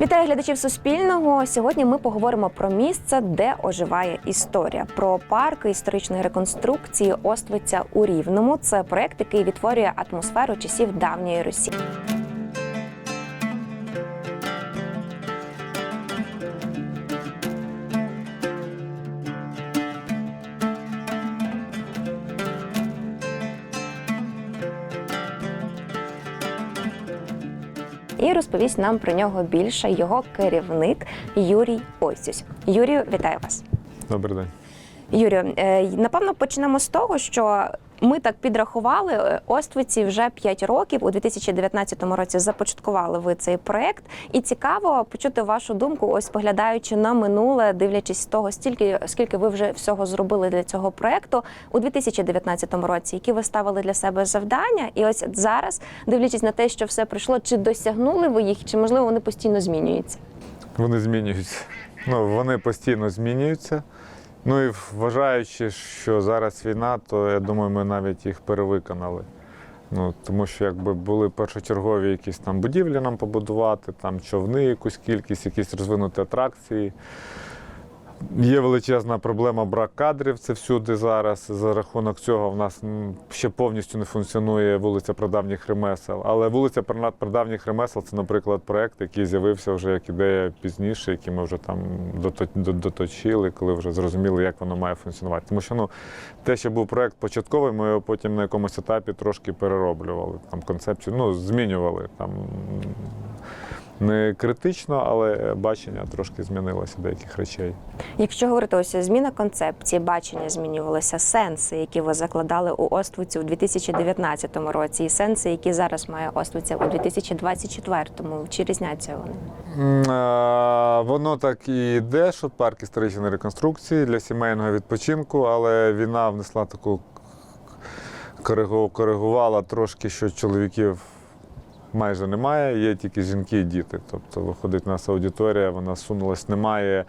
Вітаю глядачів Суспільного. Сьогодні ми поговоримо про місце, де оживає історія, про парк історичної реконструкції Оствиця у Рівному. Це проект, який відтворює атмосферу часів давньої Русі. Розповість нам про нього більше його керівник Юрій Ойсюсь. Юрію, вітаю вас. Добрий день. Юрію, е, напевно, почнемо з того, що ми так підрахували е, Оствиці вже 5 років. У 2019 році започаткували ви цей проект. І цікаво почути вашу думку, ось поглядаючи на минуле, дивлячись того, стільки скільки ви вже всього зробили для цього проекту у 2019 році, які ви ставили для себе завдання, і ось зараз, дивлячись на те, що все пройшло, чи досягнули ви їх, чи можливо вони постійно змінюються? Вони змінюються. Ну, вони постійно змінюються. Ну і вважаючи, що зараз війна, то я думаю, ми навіть їх перевиконали. Ну, тому що якби були першочергові якісь там будівлі нам побудувати, там човни, якусь кількість, якісь розвинуті атракції. Є величезна проблема брак кадрів, це всюди зараз. За рахунок цього в нас ще повністю не функціонує вулиця Прадавніх ремесел. Але вулиця Прадавніх ремесел це, наприклад, проект, який з'явився вже як ідея пізніше, який ми вже там доточили, коли вже зрозуміли, як воно має функціонувати. Тому що ну, те, що був проект початковий, ми його потім на якомусь етапі трошки перероблювали. Там концепцію, ну, змінювали. Там, не критично, але бачення трошки змінилося деяких речей. Якщо говорити ось зміна концепції, бачення змінювалося, сенси, які ви закладали у Оствиці у 2019 році, і сенси, які зараз має Оствиця у 2024, чи різняться вони? Воно так і йде, що парк історичної реконструкції для сімейного відпочинку, але війна внесла таку коригувала трошки, що чоловіків майже немає, є тільки жінки і діти. Тобто виходить у нас аудиторія, вона сунулась, немає.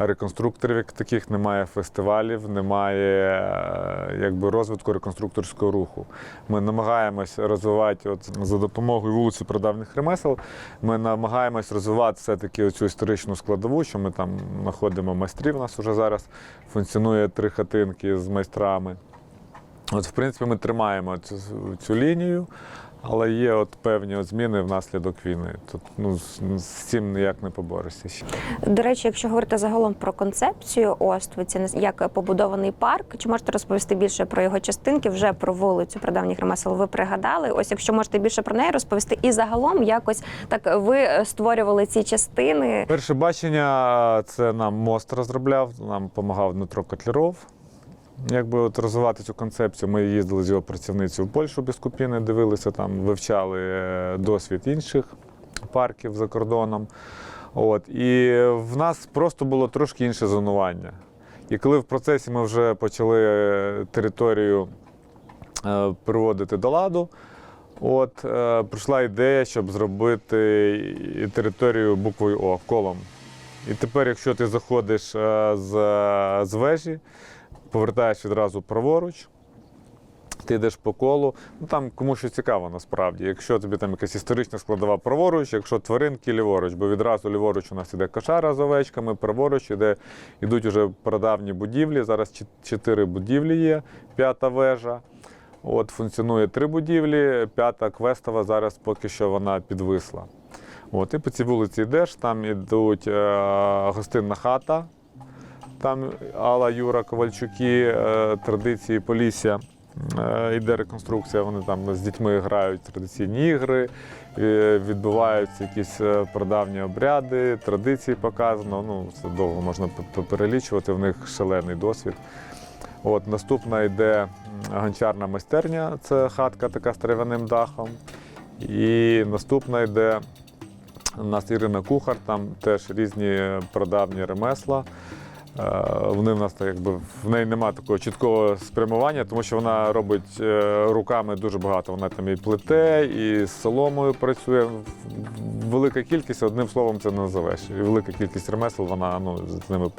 Реконструкторів як таких немає фестивалів, немає е, якби розвитку реконструкторського руху. Ми намагаємось розвивати от за допомогою вулиці Продавних ремесел. Ми намагаємось розвивати все-таки оцю історичну складову, що ми там знаходимо майстрів. У нас вже зараз функціонує три хатинки з майстрами. От, в принципі, ми тримаємо цю, цю лінію, але є от певні от зміни внаслідок війни. Тут ну, з, з цим ніяк не поборешся. ще. До речі, якщо говорити загалом про концепцію Оствиці, як побудований парк, чи можете розповісти більше про його частинки? Вже про вулицю прадавніх ремесел ви пригадали. Ось якщо можете більше про неї розповісти, і загалом якось так ви створювали ці частини. Перше бачення це нам мост розробляв, нам допомагав Дмитро Котляров. Якби от розвивати цю концепцію, ми їздили з його працівницею в Польщу без купіни, дивилися там, вивчали е, досвід інших парків за кордоном. От. І в нас просто було трошки інше зонування. І коли в процесі ми вже почали е, територію е, приводити до ладу, от, е, прийшла ідея, щоб зробити територію буквою О колом. І тепер, якщо ти заходиш з, з вежі, повертаєш відразу праворуч, ти йдеш по колу. Ну там кому що цікаво насправді. Якщо тобі там якась історична складова праворуч, якщо тваринки ліворуч, бо відразу ліворуч у нас іде кошара з овечками, праворуч іде, йдуть уже прадавні будівлі. Зараз чотири будівлі є, п'ята вежа. От функціонує три будівлі, п'ята квестова зараз поки що вона підвисла. От, і по цій вулиці йдеш, там ідуть е, гостинна хата, там Алла Юра Ковальчуки, е, традиції Полісся. Е, Іде реконструкція, вони там з дітьми грають традиційні ігри, відбуваються якісь е, прадавні обряди, традиції показано. Ну, це довго можна перелічувати, в них шалений досвід. От, наступна йде гончарна майстерня, це хатка така з трав'яним дахом. І наступна йде у нас Ірина Кухар, там теж різні прадавні ремесла. Е, Вони в нас так, якби в неї немає такого чіткого спрямування, тому що вона робить е, руками дуже багато. Вона там і плете, і з соломою працює. Велика кількість, одним словом, це не називеш. І велика кількість ремесел, вона ну, з ними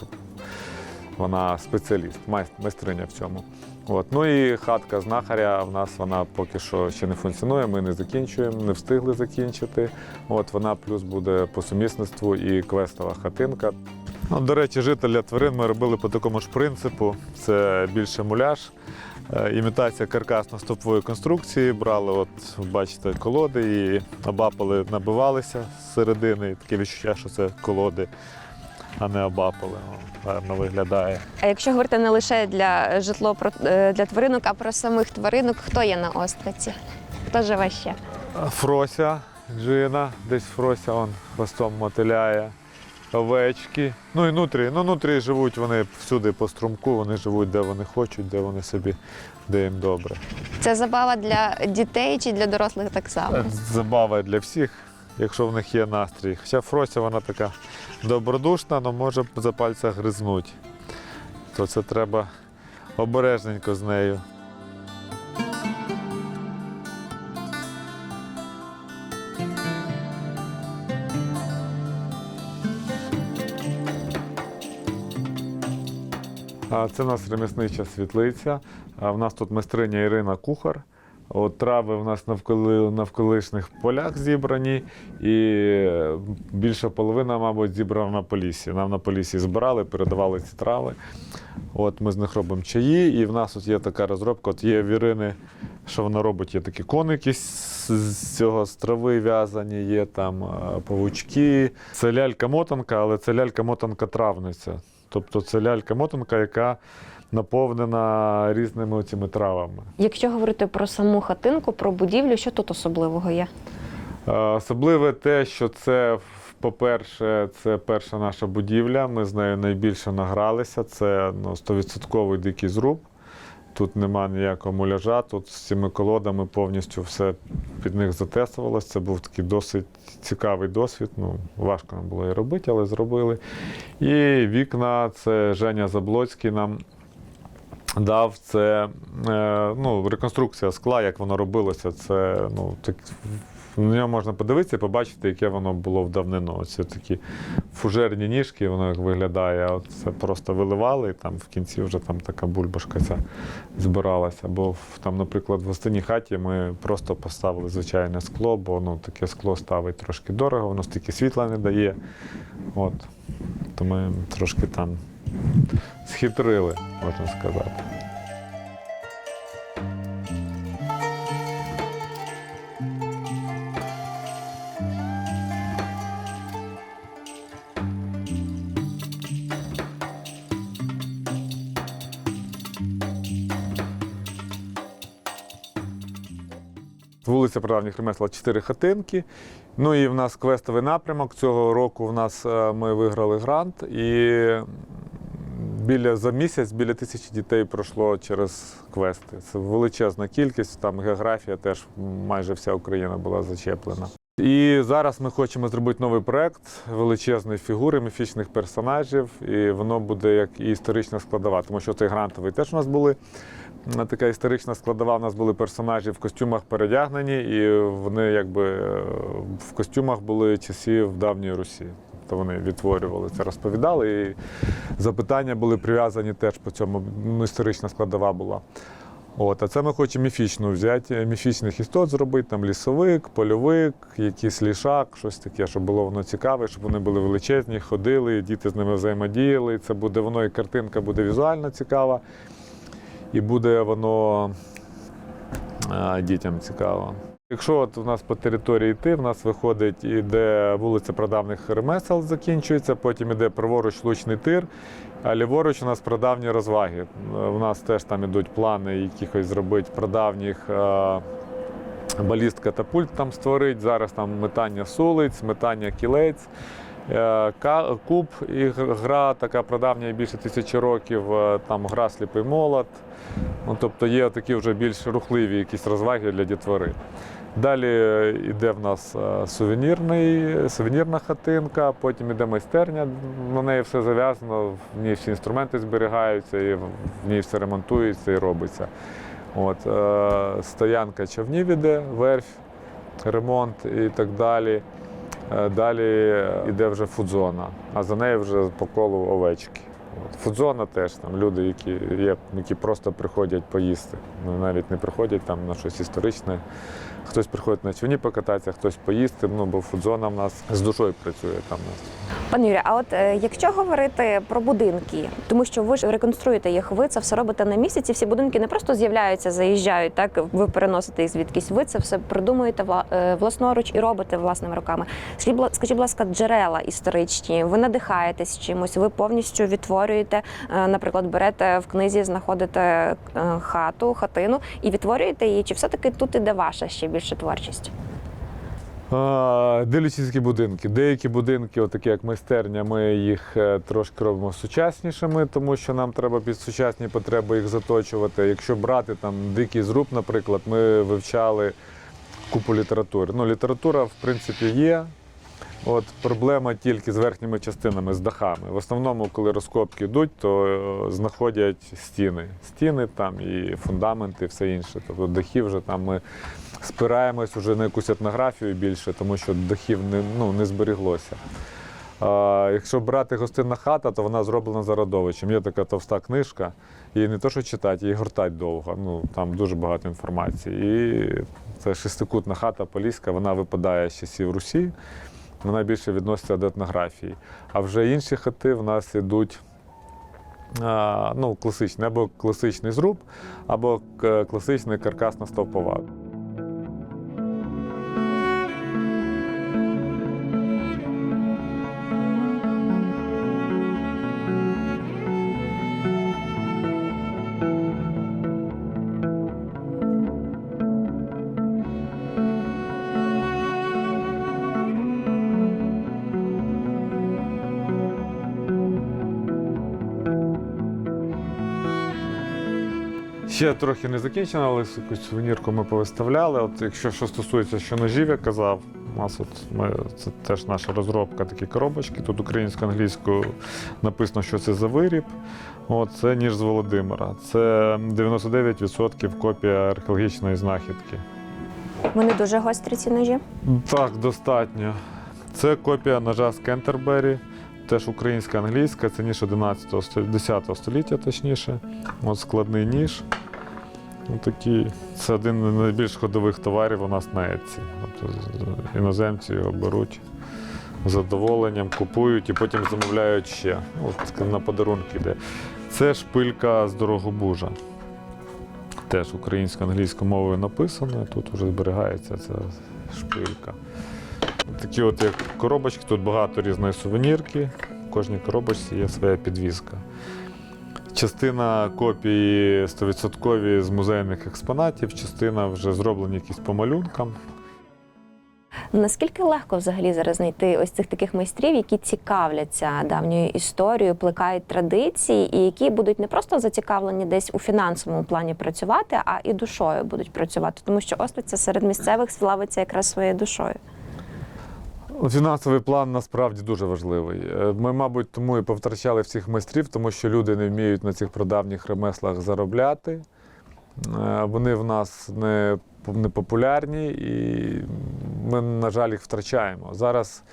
Вона спеціаліст, майст- майстриня в цьому. От. Ну і хатка знахаря в нас вона поки що ще не функціонує. Ми не закінчуємо, не встигли закінчити. От вона плюс буде по сумісництву і квестова хатинка. Ну, до речі, жителя тварин ми робили по такому ж принципу. Це більше муляж, е, імітація каркасно-стопової конструкції. Брали, от бачите, колоди і обапали, набивалися з середини. Таке відчуття, що це колоди, а не обапали. Гарно виглядає. А якщо говорити не лише для житло е, для тваринок, а про самих тваринок, хто є на островці? Хто живе ще? Фрося, Джина, десь Фрося он хвостом мотиляє. Овечки. Ну і нутрі. Ну, нутрі живуть вони всюди по струмку, вони живуть де вони хочуть, де вони собі, де їм добре. Це забава для дітей чи для дорослих так само? Забава для всіх, якщо в них є настрій. Хоча Фрося вона така добродушна, але може за пальця гризнуть. То це треба обережненько з нею. Це у нас реміснича світлиця. В нас тут майстриня Ірина Кухар. От трави в нас навколи, навколишніх полях зібрані, і е, більша половина, мабуть, зібрана на полісі. Нам на полісі збирали, передавали ці трави. От ми з них робимо чаї, і в нас от є така розробка. От є в Ірини, що вона робить, є такі коники з, з цього з трави в'язані, є там е, павучки. Це лялька-мотанка, але це лялька-мотанка травниця. Тобто це лялька-мотанка, яка наповнена різними цими травами. Якщо говорити про саму хатинку, про будівлю, що тут особливого є? Е, Особливе те, що це, по-перше, це перша наша будівля. Ми з нею найбільше награлися. Це ну, 100% дикий зруб. Тут нема ніякого муляжа, тут з цими колодами повністю все під них затестувалося. Це був такий досить цікавий досвід. Ну, важко нам було і робити, але зробили. І вікна це Женя Заблоцький нам дав. Це е, ну, реконструкція скла, як воно робилося. Це ну, так, на нього можна подивитися і побачити, яке воно було в давнину. Оце такі фужерні ніжки, воно як виглядає. От Це просто виливали, і там в кінці вже там така бульбашка ця збиралася. Бо там, наприклад, в гостинній хаті ми просто поставили звичайне скло, бо ну, таке скло ставить трошки дорого, воно стільки світла не дає. От. То ми трошки там схитрили, можна сказати. Вулиця ремесла, чотири хатинки. Ну і в нас квестовий напрямок. Цього року в нас е, ми виграли грант, і біля за місяць біля тисячі дітей пройшло через квести. Це величезна кількість. Там географія теж майже вся Україна була зачеплена. І зараз ми хочемо зробити новий проект величезної фігури, міфічних персонажів, і воно буде як і історична складова, тому що цей грантовий теж у нас були. Така історична складова. У нас були персонажі в костюмах передягнені, і вони якби е, в костюмах були часів давньої Русі. Тобто вони відтворювали це, розповідали. І запитання були прив'язані теж по цьому. Ну, історична складова була. От, а це ми хочемо міфічну взяти, міфічних істот зробити, там лісовик, польовик, якийсь лішак, щось таке, щоб було воно цікаве, щоб вони були величезні, ходили, діти з ними взаємодіяли. Це буде воно і картинка буде візуально цікава, і буде воно а, дітям цікаво. Якщо от у нас по території йти, в нас виходить, іде вулиця Прадавних ремесел, закінчується, потім іде праворуч лучний тир, ліворуч у нас прадавні розваги. У нас теж там ідуть плани якихось зробити прадавніх е, баліст катапульт там створити. Зараз там метання сулиць, метання кілець. е, Куб і гра така прадавня більше тисячі років, е, там гра сліпий молот. Ну, тобто є такі вже більш рухливі якісь розваги для дітвори. Далі йде в нас е, сувенірний, сувенірна хатинка, потім йде майстерня, на неї все зав'язано, в ній всі інструменти зберігаються, і в ній все ремонтується і робиться. От, е, стоянка човнів іде, верфь, ремонт і так далі. Е, Далі йде вже фудзона, а за нею вже по колу овечки. Фудзона теж там люди, які є, які просто приходять поїсти. Навіть не приходять там на щось історичне. Хтось приходить на човні покататися, хтось поїсти. Ну бо фудзона в нас з душою працює там. у нас. Пане Юрію, а от е, якщо говорити про будинки, тому що ви ж реконструюєте їх, ви це все робите на місяці. Всі будинки не просто з'являються, заїжджають, так ви переносите їх звідкись. Ви це все придумуєте е, власноруч і робите власними руками. Скажіть, будь ласка, джерела історичні, ви надихаєтесь чимось, ви повністю відтворюєте, е, наприклад, берете в книзі, знаходите хату, хатину і відтворюєте її. Чи все-таки тут іде ваша ще більше творчість? А, будинки. Деякі будинки, отакі як майстерня, ми їх е, трошки робимо сучаснішими, тому що нам треба під сучасні потреби їх заточувати. Якщо брати там дикий зруб, наприклад, ми вивчали купу літератури. Ну, література, в принципі, є. От проблема тільки з верхніми частинами, з дахами. В основному, коли розкопки йдуть, то е, знаходять стіни. Стіни там і фундаменти, і все інше. Тобто дахи вже там ми спираємось вже на якусь етнографію більше, тому що дахів не, ну, не зберіглося. А, якщо брати гостинна хата, то вона зроблена за родовичем. Є така товста книжка, її не то, що читати, її гортати довго. Ну, там дуже багато інформації. І це шестикутна хата поліська, вона випадає з часів Русі, вона більше відноситься до етнографії. А вже інші хати в нас ідуть. Ну, класичний, або класичний зруб, або класичний каркасна стовпова. Ще трохи не закінчено, але якусь сувенірку ми повиставляли. От якщо що стосується що ножів, я казав, у нас от ми, це теж наша розробка, такі коробочки. Тут українською англійською написано, що це за виріб. От, це ніж з Володимира. Це 99% копія археологічної знахідки. Вони дуже гострі ці ножі. Так, достатньо. Це копія ножа з Кентербері, теж українська англійська, це ніж 11 10 століття, точніше. От складний ніж. Отакий. Це один з найбільш ходових товарів у нас на Etsy. Тобто іноземці його беруть з задоволенням, купують і потім замовляють ще. От на подарунки йде. Це шпилька з Дорогобужа. Теж українською англійською мовою написано, тут вже зберігається ця шпилька. Такі от як коробочки, тут багато різної сувенірки. В кожній коробочці є своя підвізка. Частина копії 100% з музейних експонатів, частина вже зроблені якісь по малюнкам. Наскільки легко взагалі зараз знайти ось цих таких майстрів, які цікавляться давньою історією, плекають традиції, і які будуть не просто зацікавлені десь у фінансовому плані працювати, а і душою будуть працювати, тому що Оствиця серед місцевих славиться якраз своєю душою. Фінансовий план насправді дуже важливий. Е, Ми, мабуть, тому і повтрачали всіх майстрів, тому що люди не вміють на цих продавніх ремеслах заробляти. Е, Вони в нас не, не популярні і ми, на жаль, їх втрачаємо. Зараз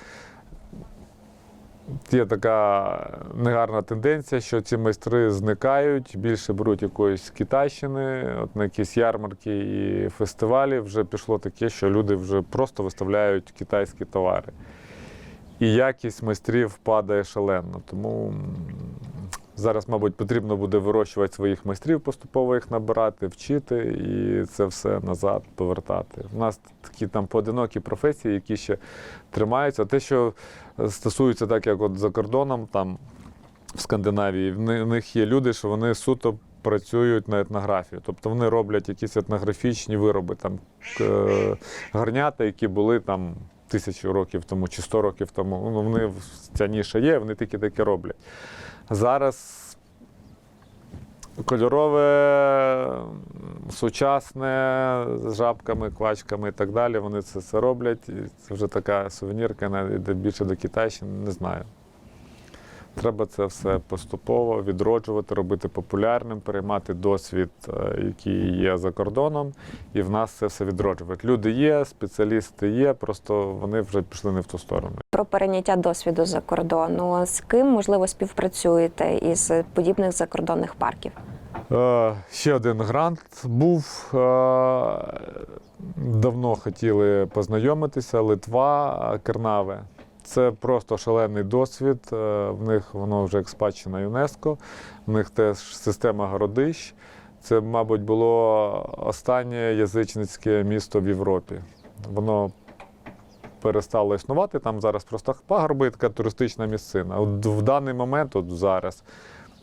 є така негарна тенденція, що ці майстри зникають, більше беруть якоїсь китайщини, от на якісь ярмарки і фестивалі вже пішло таке, що люди вже просто виставляють китайські товари. І якість майстрів падає шалено. Тому зараз, мабуть, потрібно буде вирощувати своїх майстрів, поступово їх набирати, вчити і це все назад повертати. У нас такі там поодинокі професії, які ще тримаються. Те, що стосується так, як от за кордоном, там в Скандинавії, в них є люди, що вони суто працюють на етнографію. Тобто вони роблять якісь етнографічні вироби, там гарнята, які були там тисячу років тому чи сто років тому. Ну, вони ця ніша є, вони тільки таке роблять. Зараз кольорове, сучасне, з жабками, квачками і так далі. Вони це, це роблять. І це вже така сувенірка, йде більше до Китайщини, не знаю. Треба це все поступово відроджувати, робити популярним, переймати досвід, е, який є за кордоном, і в нас це все відроджувати. Люди є, спеціалісти є, просто вони вже пішли не в ту сторону. Про перейняття досвіду за кордону. З ким можливо співпрацюєте із подібних закордонних парків? Е, ще один грант був. Е, давно хотіли познайомитися. Литва, Кернаве. Це просто шалений досвід. Е, В них воно вже як спадщина ЮНЕСКО. В них теж система городищ. Це, мабуть, було останнє язичницьке місто в Європі. Воно перестало існувати. Там зараз просто пагорби, така туристична місцина. От в даний момент, от зараз,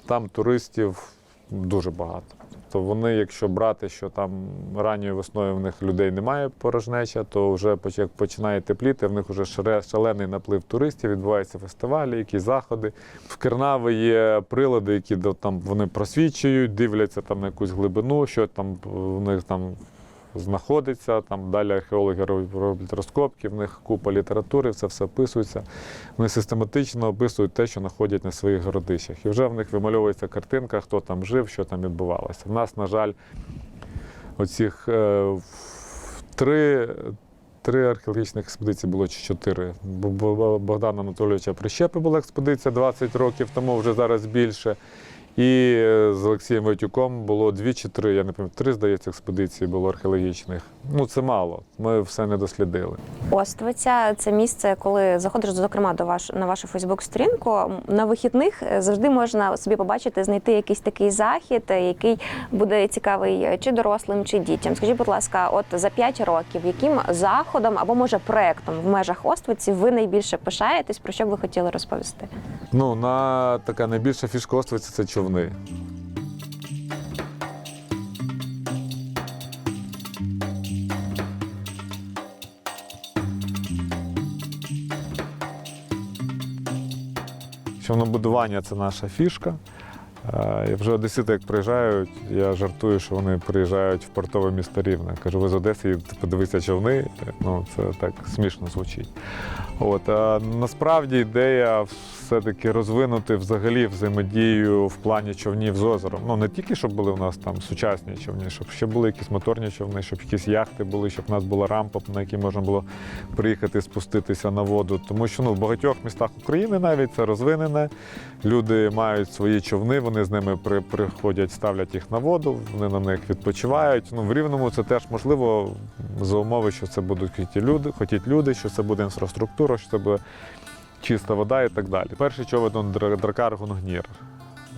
там туристів дуже багато. То вони, якщо брати, що там ранньою весною в них людей немає порожнеча, то вже як починає тепліти, в них вже шалений наплив туристів, відбуваються фестивалі, якісь заходи. В Кернави є прилади, які там вони просвічують, дивляться там на якусь глибину, що там в них там знаходиться. Там далі археологи роблять розкопки, в них купа літератури, все все описується. Вони систематично описують те, що знаходять на своїх городищах. І вже в них вимальовується картинка, хто там жив, що там відбувалося. В нас, на жаль, оцих е, три. Три археологічних експедиції було чи чотири. Бо- бо- Богдана Анатолійовича Прищепи була експедиція 20 років тому, вже зараз більше. І е, з Олексієм Войтюком було дві чи три, я не пам'ятаю, три, здається, експедиції було археологічних. Ну, це мало. Ми все не дослідили. Оствиця це місце, коли заходиш, зокрема, до ваш на вашу Фейсбук-сторінку. На вихідних е, завжди можна собі побачити, знайти якийсь такий захід, е, який буде цікавий чи дорослим, чи дітям. Скажіть, будь ласка, от за 5 років, яким заходом або може проектом в межах Оствиці ви найбільше пишаєтесь, про що б ви хотіли розповісти? Ну, на така найбільша фішка Оствиці це човни. Човнобудування це наша фішка. Е, І вже одесити, як приїжджають, я жартую, що вони приїжджають в портове місто Рівне. Кажу, ви з Одеси їдете подивитися човни. Ну, це так смішно звучить. От, а насправді ідея все-таки розвинути взагалі взаємодію в плані човнів з озером. Ну не тільки щоб були в нас там сучасні човни, щоб ще були якісь моторні човни, щоб якісь яхти були, щоб в нас була рампа, на якій можна було приїхати спуститися на воду. Тому що ну, в багатьох містах України навіть це розвинене. Люди мають свої човни, вони з ними при, приходять, ставлять їх на воду, вони на них відпочивають. Ну, в Рівному це теж можливо за умови, що це будуть хотіти люди, хотіть люди, що це буде інфраструктура, що це буде чиста вода і так далі. Перший човен Дракар Гунгнір.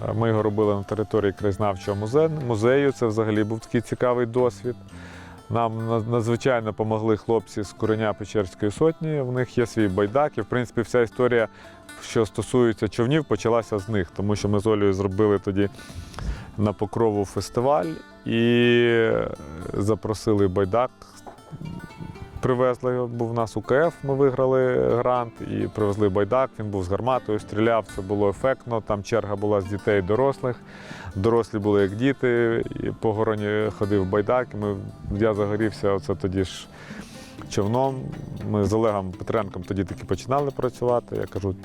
Е, Ми його робили на території краєзнавчого музею. музею. Це взагалі був такий цікавий досвід. Нам надзвичайно допомогли хлопці з Кореня Печерської сотні. В них є свій байдак. І, в принципі, вся історія, що стосується човнів, почалася з них, тому що ми з Олею зробили тоді на покрову фестиваль і запросили байдак. Привезли був у нас УКФ, ми виграли грант і привезли байдак. Він був з гарматою, стріляв. Це було ефектно. Там черга була з дітей і дорослих. Дорослі були як діти. І по гороні ходив байдак. І Ми, я загорівся оце тоді ж човном. Ми з Олегом Петренком тоді таки починали працювати. Я кажу,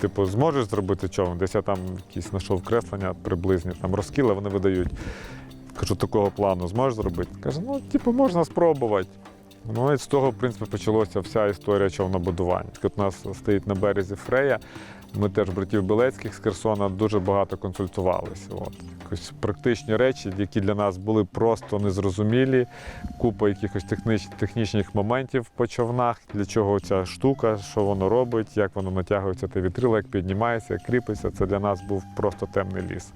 типу, зможеш зробити човен? Десь я там якісь знайшов креслення приблизні, там розкіли, вони видають. Кажу, такого плану зможеш зробити? Каже, ну, типу, можна спробувати. Ну і з того, в принципі, почалася вся історія човнобудування. От у нас стоїть на березі Фрея. Ми теж братів Білецьких з Херсона дуже багато консультувалися. От. Якось практичні речі, які для нас були просто незрозумілі, купа якихось техніч, технічних моментів по човнах, для чого ця штука, що воно робить, як воно натягується те вітрило, як піднімається, як кріпиться. Це для нас був просто темний ліс.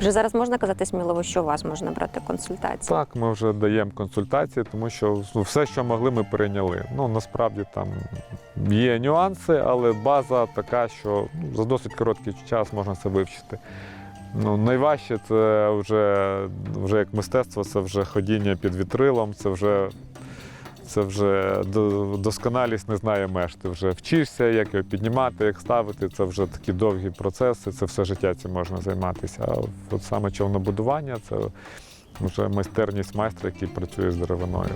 Вже зараз можна казати сміливо, що у вас можна брати консультації. Так, ми вже даємо консультації, тому що все, що могли, ми прийняли. Ну насправді там є нюанси, але база така, що ну, за досить короткий час можна це вивчити. Ну, найважче це вже, вже як мистецтво, це вже ходіння під вітрилом, це вже, це вже досконалість не знає меж. Ти вже вчишся, як його піднімати, як ставити. Це вже такі довгі процеси, це все життя цим можна займатися. А от саме човнобудування це вже майстерність майстра, який працює з деревиною.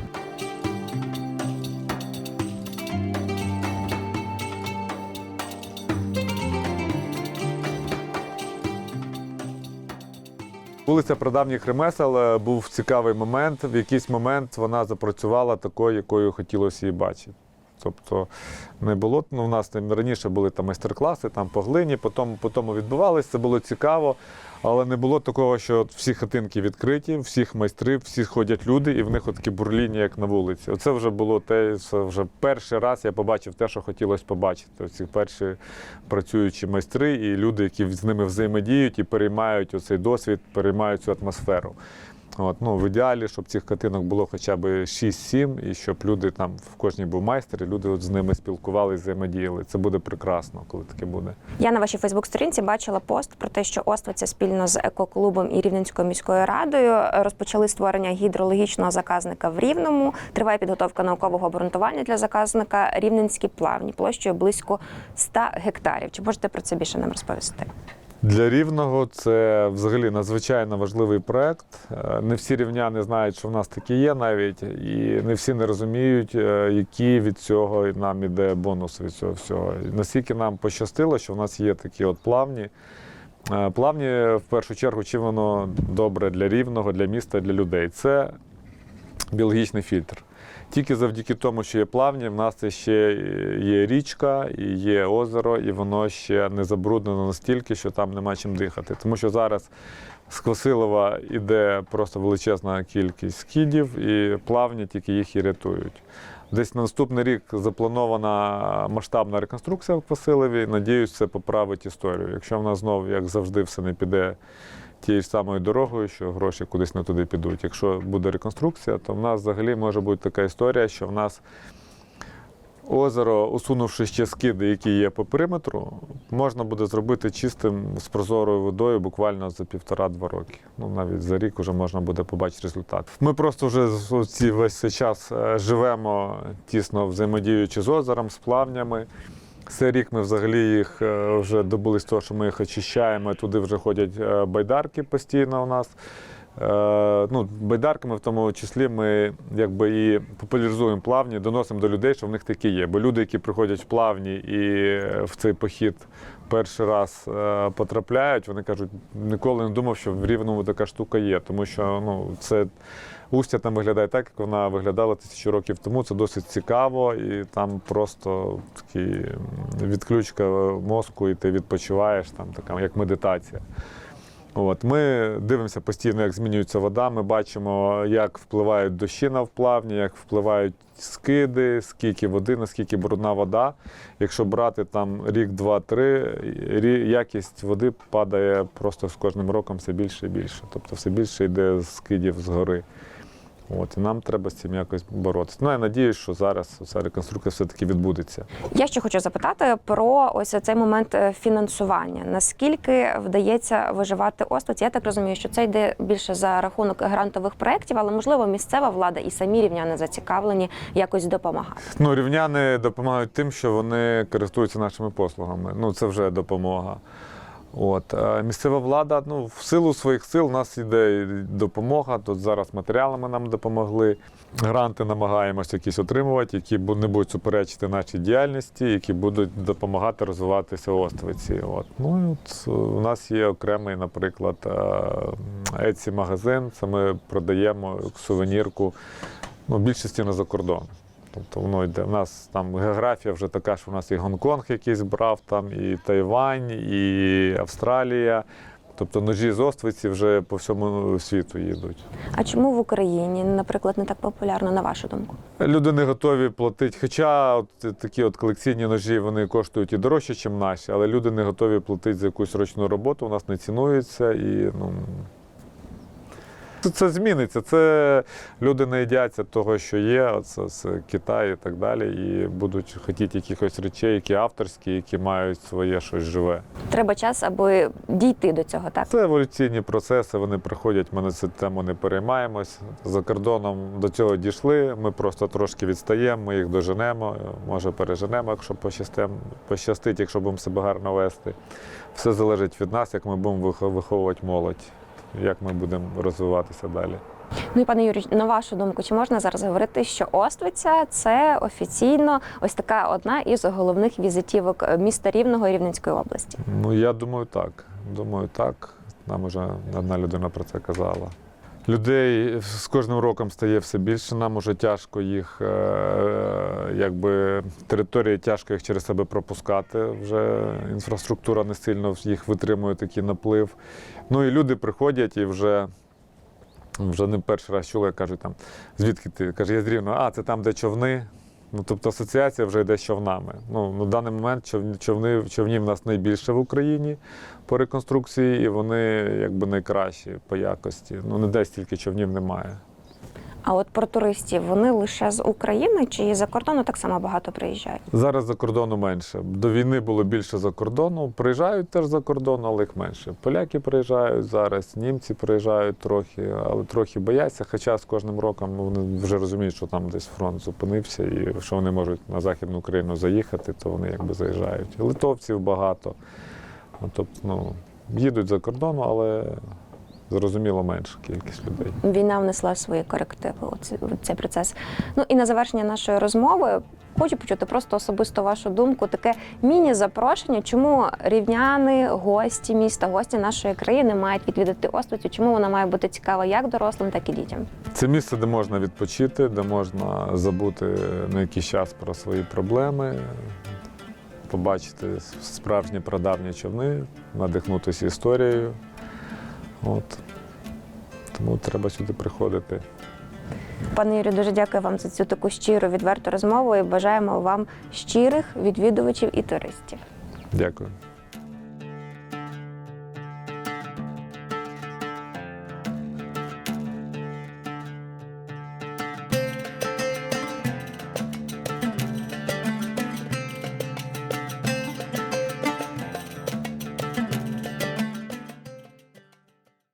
Вулиця Прадавніх ремесел е, був цікавий момент. В якийсь момент вона запрацювала такою, якою хотілося її бачити. Тобто не було. Ну, у нас там раніше були там майстер-класи там по глині, потім, потім відбувалося, це було цікаво, але не було такого, що всі хатинки відкриті, всіх майстрів, всі ходять люди, і в них от такі бурління, як на вулиці. Оце вже було те, це вже перший раз я побачив те, що хотілося побачити. Ці перші працюючі майстри і люди, які з ними взаємодіють і переймають оцей досвід, переймають цю атмосферу. От, ну, в ідеалі, щоб цих катинок було хоча б 6-7, і щоб люди там в кожній був майстер, і люди от з ними спілкувалися, взаємодіяли. Це буде прекрасно, коли таке буде. Я на вашій Фейсбук-сторінці бачила пост про те, що Оствиця спільно з екоклубом і Рівненською міською радою розпочали створення гідрологічного заказника в Рівному. Триває підготовка наукового обґрунтування для заказника Рівненські плавні площею близько 100 гектарів. Чи можете про це більше нам розповісти? Для рівного це взагалі надзвичайно важливий проект. Е, Не всі рівняни знають, що в нас такі є навіть, і не всі не розуміють, е, які від цього нам іде бонус від цього всього. Наскільки нам пощастило, що в нас є такі от плавні. Е, Плавні, в першу чергу, чим воно добре для рівного, для міста, для людей. Це біологічний фільтр. Тільки завдяки тому, що є плавні, в нас ще є річка, і є озеро, і воно ще не забруднено настільки, що там нема чим дихати. Тому що зараз з Квасилова йде просто величезна кількість скидів, і плавні тільки їх і рятують. Десь на наступний рік запланована масштабна реконструкція в Квасилові. Надіюсь, це поправить історію. Якщо в нас знову, як завжди, все не піде тією ж самою дорогою, що гроші кудись не туди підуть. Якщо буде реконструкція, то в нас взагалі може бути така історія, що в нас озеро, усунувши ще скиди, які є по периметру, можна буде зробити чистим з прозорою водою буквально за півтора-два роки. Ну навіть за рік вже можна буде побачити результат. Ми просто вже ці весь час е, живемо тісно взаємодіючи з озером, з плавнями. Цей рік ми взагалі їх е, вже добулись того, що ми їх очищаємо. Туди вже ходять е, байдарки постійно у нас. Е, Ну, байдарками в тому числі ми якби і популяризуємо плавні, доносимо до людей, що в них такі є. Бо люди, які приходять в плавні і в цей похід перший раз потрапляють, вони кажуть, ніколи не думав, що в рівному така штука є. Тому що ну, це Устя там виглядає так, як вона виглядала тисячу років тому. Це досить цікаво, і там просто такі відключка мозку, і ти відпочиваєш, там така як медитація. От, ми дивимося постійно, як змінюється вода. Ми бачимо, як впливають дощі на вплавні, як впливають скиди, скільки води, наскільки брудна вода. Якщо брати там рік, два, три, якість води падає просто з кожним роком все більше і більше. Тобто все більше йде з скидів згори. От, і нам треба з цим якось боротися. Ну, я надіюсь, що зараз ця реконструкція все-таки відбудеться. Я ще хочу запитати про ось цей момент е, фінансування. Наскільки вдається виживати Оствиці? Я так розумію, що це йде більше за рахунок грантових проєктів, але можливо місцева влада і самі рівняни зацікавлені якось допомагати. Ну, рівняни допомагають тим, що вони користуються нашими послугами. Ну, це вже допомога. От. А місцева влада, ну, в силу своїх сил у нас іде допомога. Тут зараз матеріалами нам допомогли. Гранти намагаємося якісь отримувати, які не будуть суперечити нашій діяльності, які будуть допомагати розвиватися Оствиці. От. Ну, от, е, у нас є окремий, наприклад, Еці магазин. Це ми продаємо сувенірку ну, більшості на закордон. Тобто воно йде. У нас там географія вже така, що в нас і Гонконг якийсь брав, там, і Тайвань, і Австралія. Тобто ножі з Оствиці вже по всьому світу їдуть. А чому в Україні, наприклад, не так популярно, на вашу думку? Люди не готові платити. Хоча от такі от колекційні ножі вони коштують і дорожче, ніж наші, але люди не готові платити за якусь ручну роботу, у нас не цінується і ну. Це, це зміниться. Це люди не їдяться того, що є, оце з Китаю і так далі, і будуть хотіти якихось речей, які авторські, які мають своє щось живе. Треба час, аби дійти до цього, так? Це еволюційні процеси, вони приходять, ми на цю тему не переймаємось. За кордоном до цього дійшли. Ми просто трошки відстаємо, ми їх доженемо, може переженемо, якщо пощастить, якщо будемо себе гарно вести. Все залежить від нас, як ми будемо вихо- виховувати молодь, як ми будемо розвиватися далі. Ну і пане Юрій, на вашу думку, чи можна зараз говорити, що Оствиця це офіційно ось така одна із головних візитівок міста Рівного і Рівненської області? Ну, я думаю, так. Думаю, так. Нам уже одна людина про це казала. Людей з кожним роком стає все більше. Нам уже тяжко їх, е, якби території тяжко їх через себе пропускати. Вже інфраструктура не сильно їх витримує такий наплив. Ну і люди приходять і вже. Вже не перший раз чули, кажуть там, звідки ти? Каже, я з Рівного, а це там, де човни. Ну, тобто асоціація вже йде з човнами. Ну, на даний момент човни, човні в нас найбільше в Україні по реконструкції, і вони якби найкращі по якості. Ну, не десь тільки човнів немає. А от про туристів вони лише з України чи за кордону так само багато приїжджають? Зараз за кордону менше. До війни було більше за кордону. Приїжджають теж за кордону, але їх менше. Поляки приїжджають зараз, німці приїжджають трохи, але трохи бояться. Хоча з кожним роком вони вже розуміють, що там десь фронт зупинився і що вони можуть на Західну Україну заїхати, то вони якби заїжджають. Литовців багато. Тобто, ну, їдуть за кордону, але зрозуміло менша кількість людей. Війна внесла свої корективи у цей, процес. Ну і на завершення нашої розмови хочу почути просто особисто вашу думку. Таке міні-запрошення, чому рівняни, гості міста, гості нашої країни мають відвідати Острицю, чому вона має бути цікава як дорослим, так і дітям. Це місце, де можна відпочити, де можна забути на якийсь час про свої проблеми, побачити справжні прадавні човни, надихнутися історією. От. Тому треба сюди приходити. Пане Юрію, дуже дякую вам за цю таку щиру відверту розмову і бажаємо вам щирих відвідувачів і туристів. Дякую.